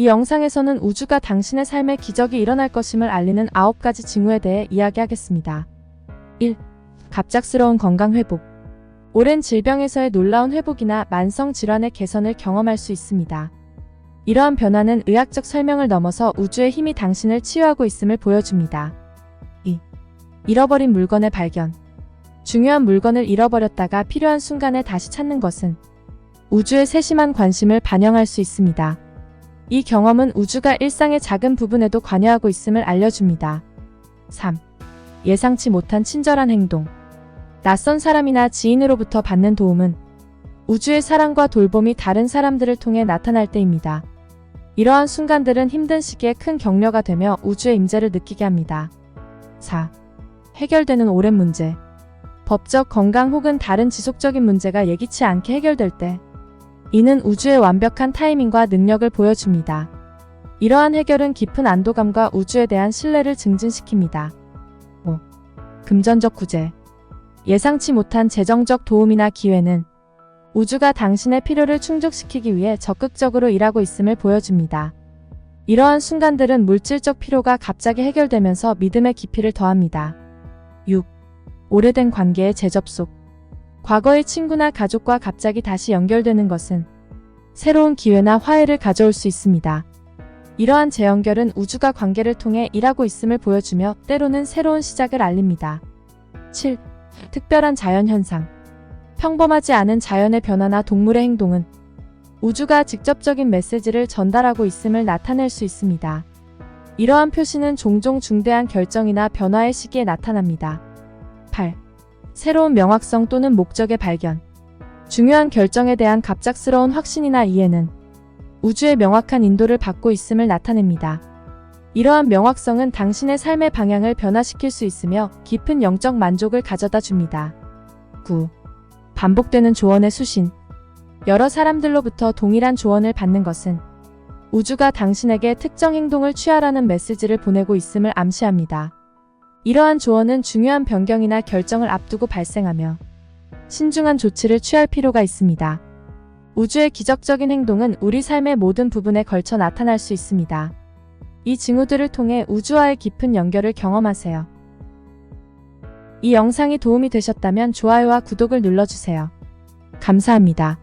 이 영상에서는 우주가 당신의 삶에 기적이 일어날 것임을 알리는 9가지 징후에 대해 이야기하겠습니다. 1. 갑작스러운 건강 회복. 오랜 질병에서의 놀라운 회복이나 만성 질환의 개선을 경험할 수 있습니다. 이러한 변화는 의학적 설명을 넘어서 우주의 힘이 당신을 치유하고 있음을 보여줍니다. 2. 잃어버린 물건의 발견. 중요한 물건을 잃어버렸다가 필요한 순간에 다시 찾는 것은 우주의 세심한 관심을 반영할 수 있습니다. 이 경험은 우주가 일상의 작은 부분에도 관여하고 있음을 알려줍니다. 3. 예상치 못한 친절한 행동. 낯선 사람이나 지인으로부터 받는 도움은 우주의 사랑과 돌봄이 다른 사람들을 통해 나타날 때입니다. 이러한 순간들은 힘든 시기에 큰 격려가 되며 우주의 임재를 느끼게 합니다. 4. 해결되는 오랜 문제. 법적, 건강 혹은 다른 지속적인 문제가 예기치 않게 해결될 때 이는 우주의 완벽한 타이밍과 능력을 보여줍니다. 이러한 해결은 깊은 안도감과 우주에 대한 신뢰를 증진시킵니다. 5. 금전적 구제. 예상치 못한 재정적 도움이나 기회는 우주가 당신의 필요를 충족시키기 위해 적극적으로 일하고 있음을 보여줍니다. 이러한 순간들은 물질적 필요가 갑자기 해결되면서 믿음의 깊이를 더합니다. 6. 오래된 관계의 재접속. 과거의 친구나 가족과 갑자기 다시 연결되는 것은 새로운 기회나 화해를 가져올 수 있습니다. 이러한 재연결은 우주가 관계를 통해 일하고 있음을 보여주며 때로는 새로운 시작을 알립니다. 7. 특별한 자연현상. 평범하지 않은 자연의 변화나 동물의 행동은 우주가 직접적인 메시지를 전달하고 있음을 나타낼 수 있습니다. 이러한 표시는 종종 중대한 결정이나 변화의 시기에 나타납니다. 8. 새로운 명확성 또는 목적의 발견. 중요한 결정에 대한 갑작스러운 확신이나 이해는 우주의 명확한 인도를 받고 있음을 나타냅니다. 이러한 명확성은 당신의 삶의 방향을 변화시킬 수 있으며 깊은 영적 만족을 가져다 줍니다. 9. 반복되는 조언의 수신. 여러 사람들로부터 동일한 조언을 받는 것은 우주가 당신에게 특정 행동을 취하라는 메시지를 보내고 있음을 암시합니다. 이러한 조언은 중요한 변경이나 결정을 앞두고 발생하며 신중한 조치를 취할 필요가 있습니다. 우주의 기적적인 행동은 우리 삶의 모든 부분에 걸쳐 나타날 수 있습니다. 이 징후들을 통해 우주와의 깊은 연결을 경험하세요. 이 영상이 도움이 되셨다면 좋아요와 구독을 눌러주세요. 감사합니다.